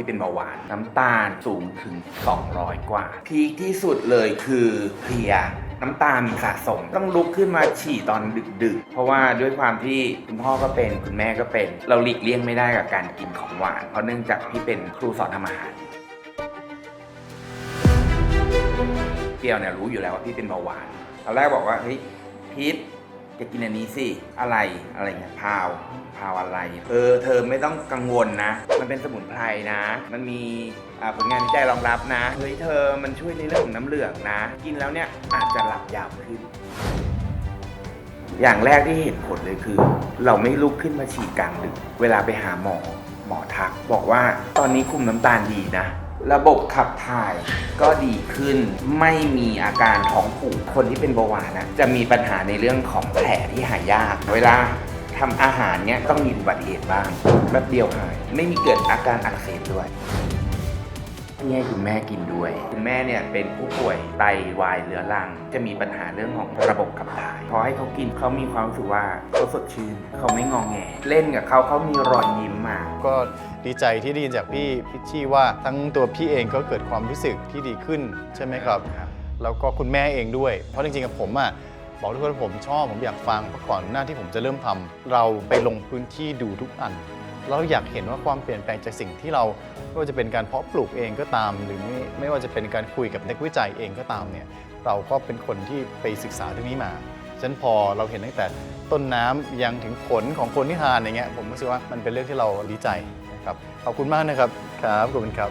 พี่เป็นเบาหวาน น้ำตาลสูงถึง 200 กว่า พีคที่สุดเลยคือเพลียน้ำตาลสะสมต้องลุกขึ้นมาฉี่ตอนดึกๆ เพราะว่าด้วยความที่คุณพ่อก็เป็นคุณแม่ก็เป็น เราหลีกเลี่ยงไม่ได้กับการกินของหวาน เพราะเนื่องจากพี่เป็นครูสอนทำอาหารเปรี้ยวเนี่ยรู้อยู่แล้วว่าพี่เป็นเบาหวานตอนแรกบอกว่าเฮ้ยพีท จะกินอันนี้สิ อะไรอะไรเงี้ยพาวพาวอะไร เออ เธอไม่ต้องกังวลนะ มันเป็นสมุนไพรนะ มันมีผลงานวิจัยรองรับนะ เฮ้ยเธอมันช่วยในเรื่องของน้ำเหลืองนะ กินแล้วเนี่ยอาจจะหลับยาวขึ้น อย่างแรกที่เห็นผลเลยคือ เราไม่ลุกขึ้นมาฉี่กลางดึก เวลาไปหาหมอ หมอทัก บอกว่าตอนนี้คุมน้ำตาลดีนะ ระบบขับถ่ายก็ดีขึ้นไม่มีอาการท้องผูกคนที่เป็นเบาหวานนะจะมีปัญหาในเรื่องของแผลที่หายยาก เวลาทำอาหารเนี้ยต้องมีอุบัติเหตุบ้างแป๊บเดียวหาย ไม่มีเกิดอาการอักเสบด้วย ที่ให้คุณแม่กินด้วย คุณแม่เนี่ยเป็นผู้ป่วยไตวายเรื้อรัง จะมีปัญหาเรื่องของระบบขับถ่าย พอให้เขากินเขามีความรู้สึกว่าเขาสดชื่นเขาไม่งองแง เล่นกับเขาเขามีรอยยิ้มมาก็ดีใจที่ได้ยินจากพี่พิชชี่ว่าทั้งตัวพี่เองก็เกิดความรู้สึกที่ดีขึ้นใช่ไหมครับครับแล้วก็คุณแม่เองด้วย เพราะจริงๆกับผมอะบอกทุกคนว่าผมชอบผมอยากฟังเพราะก่อนหน้าที่ผมจะเริ่มทำเราไปลงพื้นที่ดูทุกอัน เราอยากเห็นว่าความเปลี่ยนแปลงจากสิ่งที่เราไม่ว่าจะเป็นการเพาะปลูกเองก็ตาม หรือไม่ไม่ว่าจะเป็นการคุยกับนักวิจัยเองก็ตามเนี่ยเราก็เป็นคนที่ไปศึกษาเรื่องนี้มาฉะนั้นพอเราเห็นตั้งแต่ต้นน้ำยังถึงผลของคนที่ทานอย่างเงี้ยผมรู้สึกว่ามันเป็นเรื่องที่เราดีใจนะครับขอบคุณมากนะครับครับขอบคุณครับ